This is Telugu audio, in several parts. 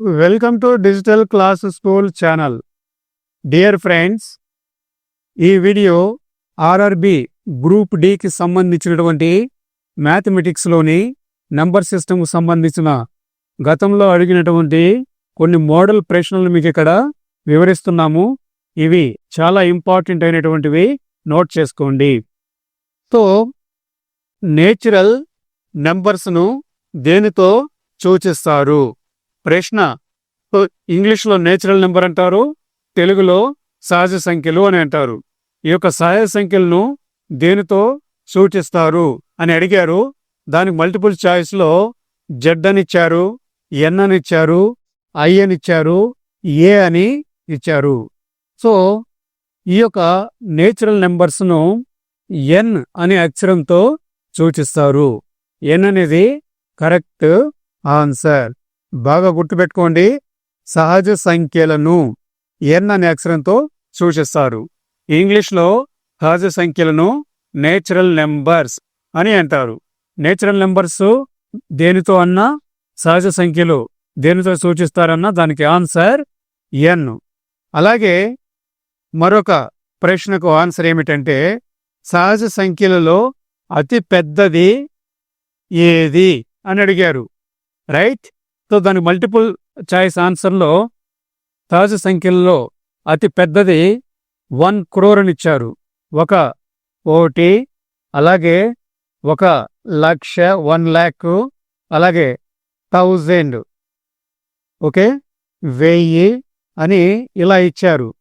Welcome to digital class school channel. Dear friends ఈ వీడియో ఆర్ఆర్బి గ్రూప్ డికి సంబంధించినటువంటి మ్యాథమెటిక్స్లోని నంబర్ సిస్టమ్కు సంబంధించిన గతంలో అడిగినటువంటి కొన్ని మోడల్ ప్రశ్నలు మీకు ఇక్కడ వివరిస్తున్నాము. ఇవి చాలా ఇంపార్టెంట్ అయినటువంటివి నోట్ చేసుకోండి. సో నేచురల్ నెంబర్స్ను దేనితో సూచిస్తారు? ప్రశ్న. ఇంగ్లీష్లో నేచురల్ నెంబర్ అంటారు తెలుగులో సహజ సంఖ్యలు అని అంటారు. ఈ యొక్క సహజ సంఖ్యలను దేనితో సూచిస్తారు అని అడిగారు. దానికి మల్టిపుల్ చాయిస్లో జెడ్ అని ఇచ్చారు ఎన్ అని ఇచ్చారు ఐ అని ఇచ్చారు ఏ అని ఇచ్చారు. సో ఈ యొక్క నేచురల్ నెంబర్స్ను ఎన్ అనే అక్షరంతో సూచిస్తారు. ఎన్ అనేది కరెక్ట్ ఆన్సర్. బాగా గుర్తుపెట్టుకోండి. సహజ సంఖ్యలను ఎన్ అనే అక్షరంతో సూచిస్తారు. ఇంగ్లీష్లో సహజ సంఖ్యలను నేచురల్ నెంబర్స్ అని అంటారు. నేచురల్ నెంబర్స్ దేనితో అన్నా? సహజ సంఖ్యలు దేనితో సూచిస్తారన్నా? దానికి ఆన్సర్ ఎన్. అలాగే మరొక ప్రశ్నకు ఆన్సర్ ఏమిటంటే సహజ సంఖ్యలలో అతి పెద్దది ఏది? అని అడిగారు. రైట్? సో దాని మల్టిపుల్ చాయిస్ ఆన్సర్లో సహజ సంఖ్యల్లో అతి పెద్దది వన్ క్రోర్ అని ఇచ్చారు. ఒక కోటి అలాగే ఒక లక్ష వన్ ల్యాక్ అలాగే థౌజండ్ ఓకే? వెయ్యి అని ఇలా ఇచ్చారు.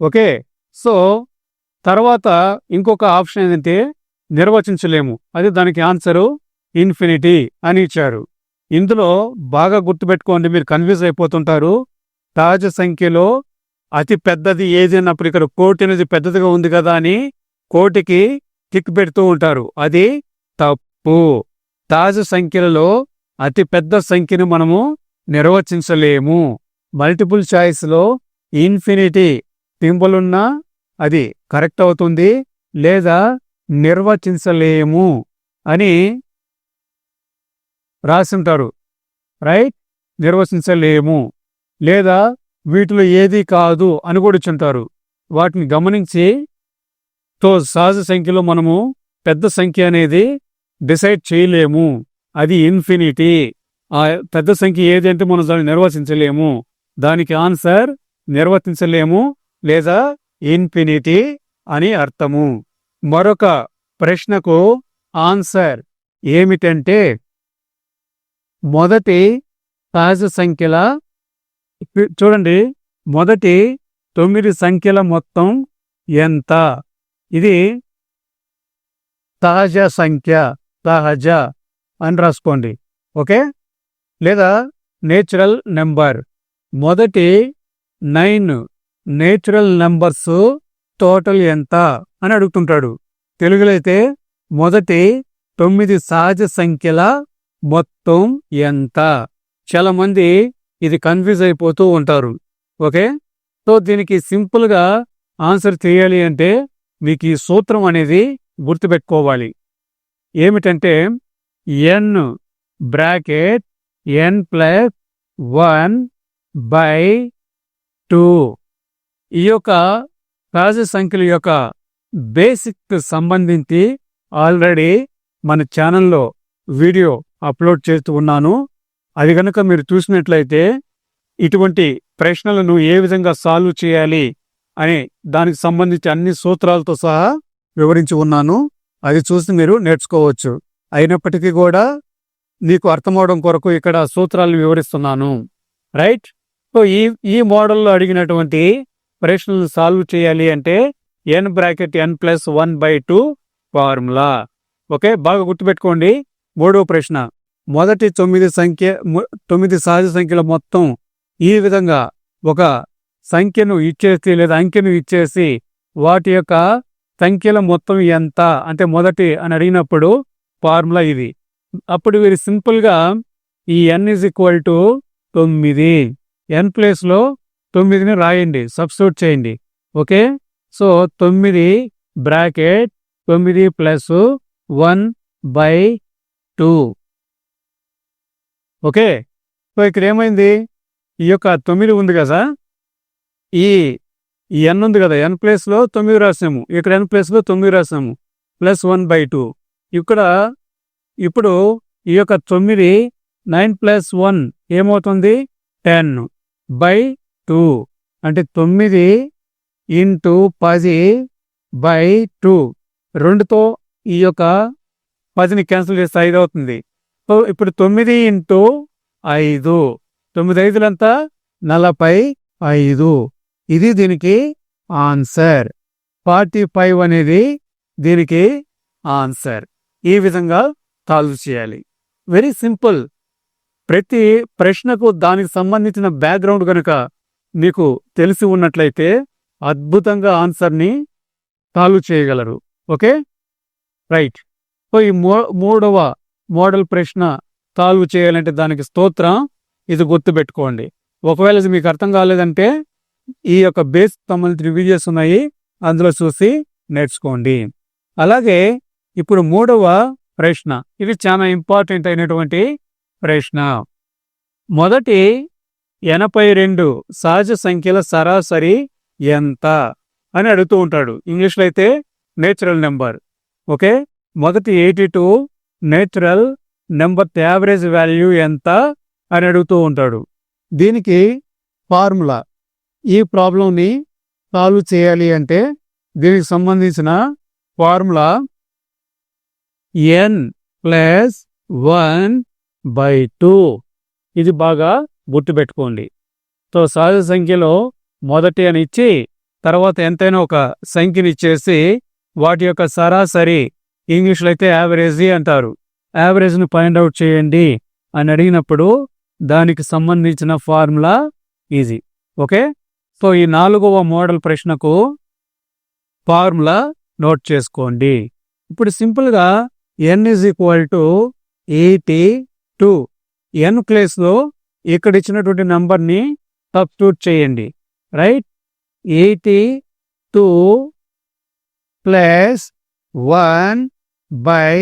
ఓకే? సో తర్వాత ఇంకొక ఆప్షన్ ఏంటంటే నిర్వచించలేము. అది దానికి ఆన్సరు ఇన్ఫినిటీ అని ఇచ్చారు. ఇందులో బాగా గుర్తుపెట్టుకోండి మీరు కన్ఫ్యూజ్ అయిపోతుంటారు. తాజ సంఖ్యలో అతి పెద్దది ఏది అన్నప్పుడు ఇక్కడ కోటి అనేది పెద్దదిగా ఉంది కదా అని కోటికి టిక్ పెడుతూ ఉంటారు. అది తప్పు. తాజ సంఖ్యలలో అతి పెద్ద సంఖ్యను మనము నిర్వచించలేము. మల్టిపుల్ చాయిస్లో ఇన్ఫినిటీ సింబల్ ఉన్నా అది కరెక్ట్ అవుతుంది లేదా నిర్వచించలేము అని రాసింటారు. రైట్? నిర్వచించలేము. లేదా వీటిలో ఏది కాదు అని కూడా ఇచ్చుంటారు వాటిని గమనించి తో సహజ సంఖ్యలో మనము పెద్ద సంఖ్య అనేది డిసైడ్ చేయలేము. అది ఇన్ఫినిటీ. ఆ పెద్ద సంఖ్య ఏది అంటే మనం దాన్ని నిర్వచించలేము. దానికి ఆన్సర్ నిర్వర్తించలేము లేదా ఇన్ఫినిటీ అని అర్థము. మరొక ప్రశ్నకు ఆన్సర్ ఏమిటంటే మొదటి సహజ సంఖ్యల చూడండి. మొదటి తొమ్మిది సంఖ్యల మొత్తం ఎంత? ఇది సహజ సంఖ్య సహజ అని రాసుకోండి. ఓకే? లేదా నేచురల్ నెంబర్. మొదటి నైన్ నేచురల్ నెంబర్స్ టోటల్ ఎంత అని అడుగుతుంటాడు. తెలుగులో అయితే మొదటి తొమ్మిది సహజ సంఖ్యల మొత్తం ఎంత? చాలా మంది ఇది కన్ఫ్యూజ్ అయిపోతూ ఉంటారు. ఓకే? సో దీనికి సింపుల్గా ఆన్సర్ చేయాలి అంటే మీకు ఈ సూత్రం అనేది గుర్తుపెట్టుకోవాలి. ఏమిటంటే n bracket n plus one by two. ఈ యొక్క సహజ సంఖ్యల యొక్క బేసిక్ సంబంధించి ఆల్రెడీ మన ఛానల్లో వీడియో అప్లోడ్ చేస్తూ ఉన్నాను. అది కనుక మీరు చూసినట్లయితే ఇటువంటి ప్రశ్నలను ఏ విధంగా సాల్వ్ చేయాలి అని దానికి సంబంధించి అన్ని సూత్రాలతో సహా వివరించి ఉన్నాను. అది చూసి మీరు నేర్చుకోవచ్చు. అయినప్పటికీ కూడా నీకు అర్థమవడం కొరకు ఇక్కడ సూత్రాలను వివరిస్తున్నాను. రైట్? సో ఈ ఈ మోడల్లో అడిగినటువంటి ప్రశ్నలను సాల్వ్ చేయాలి అంటే n bracket n plus one by two formula. Okay? బాగా గుర్తుపెట్టుకోండి. మూడవ ప్రశ్న. మొదటి తొమ్మిది సంఖ్య తొమ్మిది సహజ సంఖ్యల మొత్తం ఈ విధంగా ఒక సంఖ్యను ఇచ్చేసి లేదా అంకెను ఇచ్చేసి వాటి యొక్క సంఖ్యల మొత్తం ఎంత అంటే మొదటి అని అడిగినప్పుడు ఫార్ములా ఇది. అప్పుడు వీరు సింపుల్గా ఈ ఎన్ ఇజ్ ఈక్వల్ టు తొమ్మిది. ఎన్ ప్లేస్లో తొమ్మిదిని రాయండి సబ్స్టిట్యూట్ చేయండి. ఓకే సో తొమ్మిది బ్రాకెట్ తొమ్మిది plus one by two okay. So ఇక్కడ ఏమైంది ఈ యొక్క తొమ్మిది ఉంది కదా? ఈ ఈ ఎన్ ఉంది కదా? ఎన్ ప్లేస్లో తొమ్మిది రాసాము. ఇక్కడ ఎన్ ప్లేస్లో తొమ్మిది రాసాము. ప్లస్ వన్ బై టూ ఇక్కడ ఇప్పుడు ఈ యొక్క తొమ్మిది నైన్ ప్లస్ వన్ ఏమవుతుంది? టెన్ బై టూ అంటే తొమ్మిది ఇంటూ పది బై టూ రెండుతో ఈ యొక్క పదిని క్యాన్సిల్ చేస్తే ఐదు అవుతుంది సో ఇప్పుడు తొమ్మిది ఇంటూ ఐదు. తొమ్మిది ఐదులంతా నలభై ఐదు. ఇది దీనికి ఆన్సర్. ఫార్టీ ఫైవ్ అనేది దీనికి ఆన్సర్. ఈ విధంగా సాల్వ్ చేయాలి. Very simple. ప్రతి ప్రశ్నకు దానికి సంబంధించిన బ్యాక్గ్రౌండ్ కనుక మీకు తెలిసి ఉన్నట్లయితే అద్భుతంగా ఆన్సర్ని సాల్వ్ చేయగలరు. ఓకే? రైట్. సో ఈ మూడవ మోడల్ ప్రశ్న సాల్వ్ చేయాలంటే దానికి స్తోత్రం. ఇది గుర్తుపెట్టుకోండి ఒకవేళ ఇది మీకు అర్థం కాలేదంటే ఈ యొక్క బేస్ సంబంధించిన వీడియోస్ ఉన్నాయి. అందులో చూసి నేర్చుకోండి. అలాగే ఇప్పుడు మూడవ ప్రశ్న. ఇది చాలా ఇంపార్టెంట్ అయినటువంటి ప్రశ్న. మొదటి ఎనభై రెండు సహజ సంఖ్యల సరాసరి ఎంత అని అడుగుతూ ఉంటాడు. ఇంగ్లీష్లో అయితే నేచురల్ నెంబర్. ఓకే? మొదటి eighty two natural number average value ఎంత? అని అడుగుతూ ఉంటాడు. దీనికి ఫార్ములా. ఈ ప్రాబ్లంని సాల్వ్ చేయాలి అంటే దీనికి సంబంధించిన formula n plus one by two. ఇది బాగా గుర్తుపెట్టుకోండి. సో సహజ సంఖ్యలో మొదటి అని ఇచ్చి తర్వాత ఎంతైనా ఒక సంఖ్యని ఇచ్చేసి వాటి యొక్క సరాసరి ఇంగ్లీష్లో అయితే యావరేజీ అంటారు. యావరేజ్ను ఫైండ్ అవుట్ చేయండి అని అడిగినప్పుడు దానికి సంబంధించిన ఫార్ములా ఈజీ. ఓకే? సో ఈ నాలుగవ మోడల్ ప్రశ్నకు ఫార్ములా నోట్ చేసుకోండి. ఇప్పుడు సింపుల్గా n is equal to eighty two n ప్లేస్లో ఇక్కడ ఇచ్చినటువంటి నంబర్ని సబ్స్టిట్యూట్ చేయండి. Right? Eighty two plus one by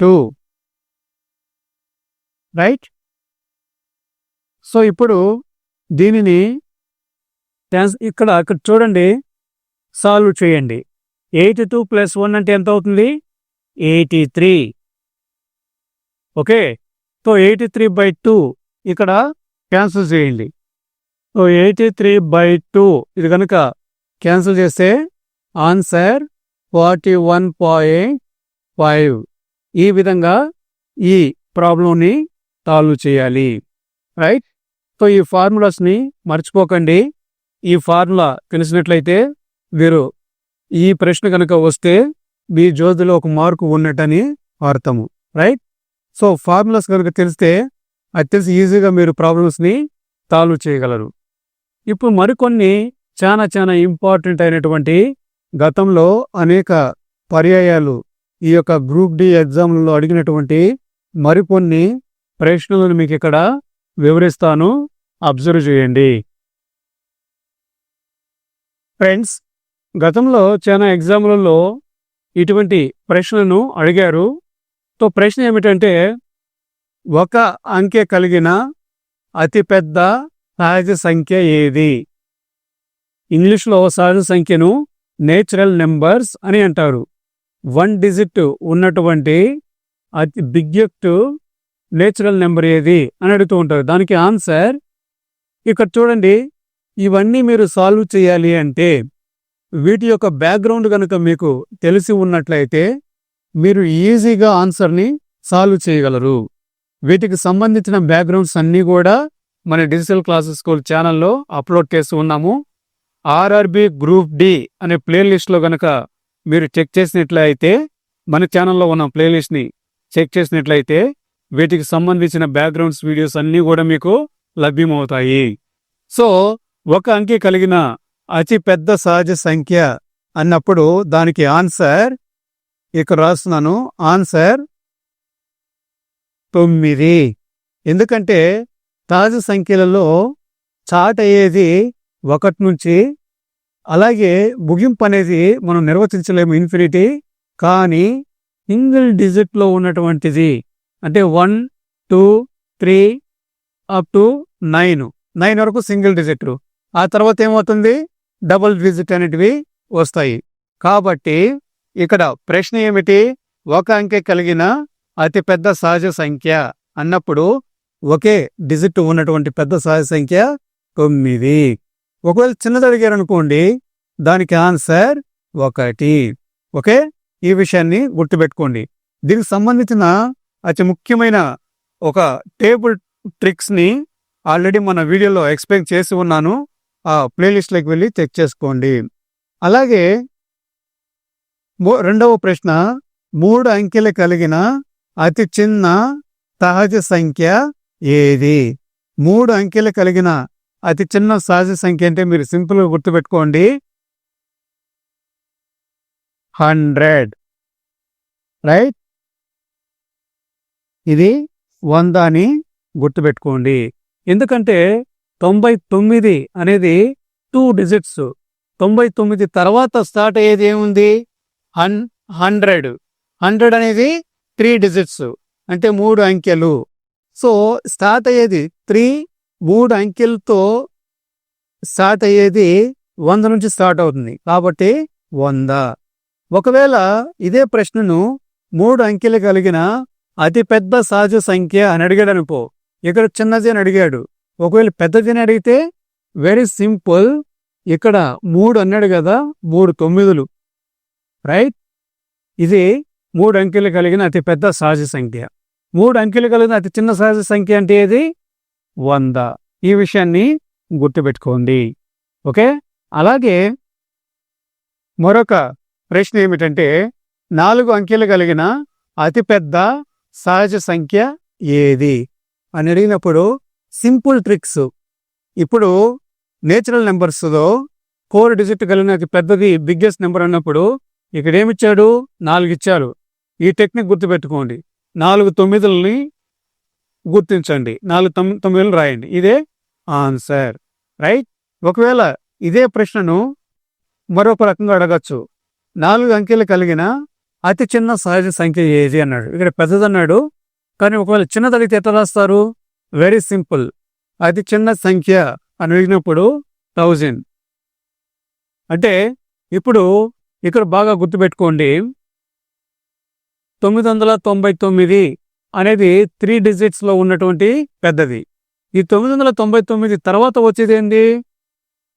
two right so ఇప్పుడు దీనిని ఇక్కడ ఇక్కడ చూడండి. సాల్వ్ చేయండి. ఎయిటీ టూ ప్లస్ వన్ అంటే ఎంత అవుతుంది? Eighty three okay so eighty three by two ఇక్కడ క్యాన్సిల్ చేయండి. So eighty three by two ఇది కనుక క్యాన్సిల్ చేస్తే answer forty one point five ఈ విధంగా ఈ ప్రాబ్లంని సాల్వ్ చేయాలి. రైట్? సో ఈ ఫార్ములాస్ని మర్చిపోకండి. ఈ ఫార్ములా తెలిసినట్లయితే మీరు ఈ ప్రశ్న కనుక వస్తే మీ జ్యోతిలో ఒక మార్కు ఉన్నట్టని అర్థము. రైట్? సో ఫార్ములాస్ కనుక తెలిస్తే అది తెలిసి ఈజీగా మీరు ప్రాబ్లమ్స్ని సాల్వ్ చేయగలరు. ఇప్పుడు మరికొన్ని చాలా చాలా ఇంపార్టెంట్ అయినటువంటి గతంలో అనేక పర్యాయాలు ఈ యొక్క గ్రూప్ డి ఎగ్జామ్లలో అడిగినటువంటి మరికొన్ని ప్రశ్నలను మీకు ఇక్కడ వివరిస్తాను. అబ్జర్వ్ చేయండి. ఫ్రెండ్స్ గతంలో చాలా ఎగ్జామ్లలో ఇటువంటి ప్రశ్నలను అడిగారు. తో ప్రశ్న ఏమిటంటే ఒక అంకె కలిగిన అతిపెద్ద సహజ సంఖ్య ఏది? ఇంగ్లీష్లో సహజ సంఖ్యను నేచురల్ నెంబర్స్ అని అంటారు. వన్ డిజిట్ ఉన్నటువంటి అతి బిగ్గెస్ట్ నేచురల్ నెంబర్ ఏది అని అడుగుతూ ఉంటారు. దానికి ఆన్సర్ ఇక్కడ చూడండి. ఇవన్నీ మీరు సాల్వ్ చేయాలి అంటే వీటి యొక్క బ్యాక్గ్రౌండ్ కనుక మీకు తెలిసి ఉన్నట్లయితే మీరు ఈజీగా ఆన్సర్ని సాల్వ్ చేయగలరు. వీటికి సంబంధించిన బ్యాక్గ్రౌండ్స్ అన్నీ కూడా మన డిజిటల్ క్లాసెస్ స్కూల్ ఛానల్లో అప్లోడ్ చేస్తూ ఉన్నాము. ఆర్ఆర్బి గ్రూప్ డి అనే ప్లేలిస్ట్లో గనక మీరు చెక్ చేసినట్లయితే మన ఛానల్లో ఉన్న ప్లేలిస్ట్ని చెక్ చేసినట్లయితే వీటికి సంబంధించిన బ్యాక్గ్రౌండ్స్ వీడియోస్ అన్నీ కూడా మీకు లభ్యమవుతాయి. సో ఒక అంకె కలిగిన అతి పెద్ద సహజ సంఖ్య అన్నప్పుడు దానికి ఆన్సర్ ఇక్కడ రాస్తున్నాను. ఆన్సర్ తొమ్మిది. ఎందుకంటే సహజ సంఖ్యలలో చాట్ అయ్యేది ఒకటి నుంచి అలాగే ముగింపు అనేది మనం నిర్వచించలేము ఇన్ఫినిటీ కానీ సింగిల్ డిజిట్లో ఉన్నటువంటిది అంటే one two three up to nine. Nine వరకు సింగిల్ డిజిట్ ఆ తర్వాత ఏమవుతుంది? డబుల్ డిజిట్ అనేటివి వస్తాయి. కాబట్టి ఇక్కడ ప్రశ్న ఏమిటి? ఒక అంకె కలిగిన అతి పెద్ద సహజ సంఖ్య అన్నప్పుడు ఒకే డిజిట్ ఉన్నటువంటి పెద్ద సహజ సంఖ్య తొమ్మిది. ఒకవేళ చిన్నది అడిగారు అనుకోండి దానికి ఆన్సర్ ఒకటి. ఓకే? ఈ విషయాన్ని గుర్తుపెట్టుకోండి. దీనికి సంబంధించిన అతి ముఖ్యమైన ఒక టేబుల్ ట్రిక్స్ని ఆల్రెడీ మన వీడియోలో ఎక్స్ప్లెయిన్ చేసి ఉన్నాను. ఆ ప్లేలిస్ట్లోకి వెళ్ళి చెక్ చేసుకోండి. అలాగే రెండవ ప్రశ్న మూడు అంకెలు కలిగిన అతి చిన్న సహజ సంఖ్య ఏది? మూడు అంకెలు కలిగిన అతి చిన్న సహజ సంఖ్య అంటే మీరు సింపుల్గా గుర్తుపెట్టుకోండి. హండ్రెడ్. రైట్? ఇది వంద అని గుర్తుపెట్టుకోండి. ఎందుకంటే తొంభై తొమ్మిది అనేది టూ డిజిట్స్. తొంభై తొమ్మిది తర్వాత స్టార్ట్ అయ్యేది ఏముంది? హన్ హండ్రెడ్. హండ్రెడ్ అనేది త్రీ డిజిట్స్. అంటే మూడు అంకెలు. సో స్టార్ట్ అయ్యేది త్రీ మూడు అంకెలతో స్టార్ట్ అయ్యేది వంద నుంచి స్టార్ట్ అవుతుంది. కాబట్టి వంద. ఒకవేళ ఇదే ప్రశ్నను మూడు అంకెలు కలిగిన అతి పెద్ద సహజ సంఖ్య అని అడిగాడు అనుకో ఇక్కడ చిన్నది అని అడిగాడు. ఒకవేళ పెద్దది అని అడిగితే వెరీ సింపుల్ ఇక్కడ మూడు అన్నాడు కదా మూడు తొమ్మిదిలు. రైట్ ఇది మూడు అంకెలు కలిగిన అతిపెద్ద సహజ సంఖ్య. మూడు అంకెలు కలిగిన అతి చిన్న సహజ సంఖ్య అంటే ఏది? వంద. ఈ విషయాన్ని గుర్తుపెట్టుకోండి. ఓకే? అలాగే మరొక ప్రశ్న ఏమిటంటే నాలుగు అంకెలు కలిగిన అతిపెద్ద సహజ సంఖ్య ఏది? అని అడిగినప్పుడు సింపుల్ ట్రిక్స్. ఇప్పుడు నేచురల్ నెంబర్స్లో కోర్ డిజిట్ కలిగిన పెద్దది బిగ్గెస్ట్ నెంబర్ అన్నప్పుడు ఇక్కడ ఏమిచ్చాడు? నాలుగు ఇచ్చారు. ఈ టెక్నిక్ గుర్తుపెట్టుకోండి. నాలుగు తొమ్మిదిలని గుర్తించండి. నాలుగు తొమ్మిది తొమ్మిదిలు రాయండి. ఇదే ఆన్సర్. రైట్? ఒకవేళ ఇదే ప్రశ్నను మరొక రకంగా అడగచ్చు. నాలుగు అంకెలు కలిగిన అతి చిన్న సహజ సంఖ్య ఏది అన్నాడు. ఇక్కడ పెద్దదన్నాడు. కానీ ఒకవేళ చిన్నది అడిగితే ఎట్లా రాస్తారు? వెరీ సింపుల్ అతి చిన్న సంఖ్య అని అడిగినప్పుడు థౌజండ్ అంటే ఇప్పుడు ఇక్కడ బాగా గుర్తుపెట్టుకోండి. తొమ్మిది వందల తొంభై తొమ్మిది అనేది త్రీ డిజిట్స్లో ఉన్నటువంటి పెద్దది. ఈ తొమ్మిది వందల తొంభై తొమ్మిది తర్వాత వచ్చేది ఏంటి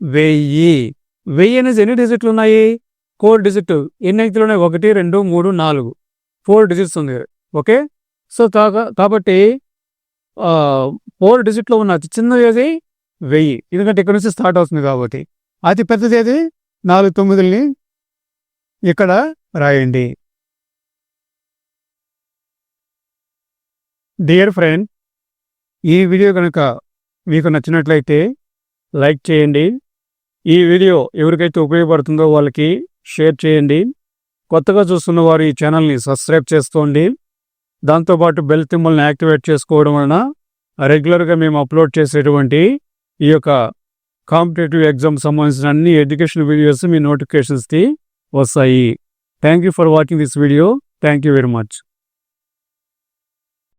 వెయ్యి. వెయ్యి అనేది ఎన్ని డిజిట్లు ఉన్నాయి? ఫోర్ డిజిట్ ఎన్ని అంకెలు ఉన్నాయి? ఒకటి రెండు మూడు నాలుగు. ఫోర్ డిజిట్స్ ఉంది. ఓకే? సో కాబట్టి ఫోర్ డిజిట్లో ఉన్న అతి చిన్నది ఏది? వెయ్యి. ఎందుకంటే ఇక్కడ నుంచి స్టార్ట్ అవుతుంది కాబట్టి. అతి పెద్దది ఏది? నాలుగు తొమ్మిదిని ఇక్కడ రాయండి. డియర్ ఫ్రెండ్ ఈ వీడియో కనుక మీకు నచ్చినట్లయితే లైక్ చేయండి. ఈ వీడియో ఎవరికైతే ఉపయోగపడుతుందో వాళ్ళకి షేర్ చేయండి. కొత్తగా చూస్తున్న వారు ఈ ఛానల్ని సబ్స్క్రైబ్ చేసుకోండి. దాంతోపాటు బెల్ సింబల్ని యాక్టివేట్ చేసుకోవడం వలన రెగ్యులర్గా మేము అప్లోడ్ చేసేటువంటి ఈ యొక్క కాంపిటేటివ్ ఎగ్జామ్ సంబంధించిన అన్ని ఎడ్యుకేషన్ వీడియోస్ మీ నోటిఫికేషన్స్కి వస్తాయి. Thank you for watching this video thank you very much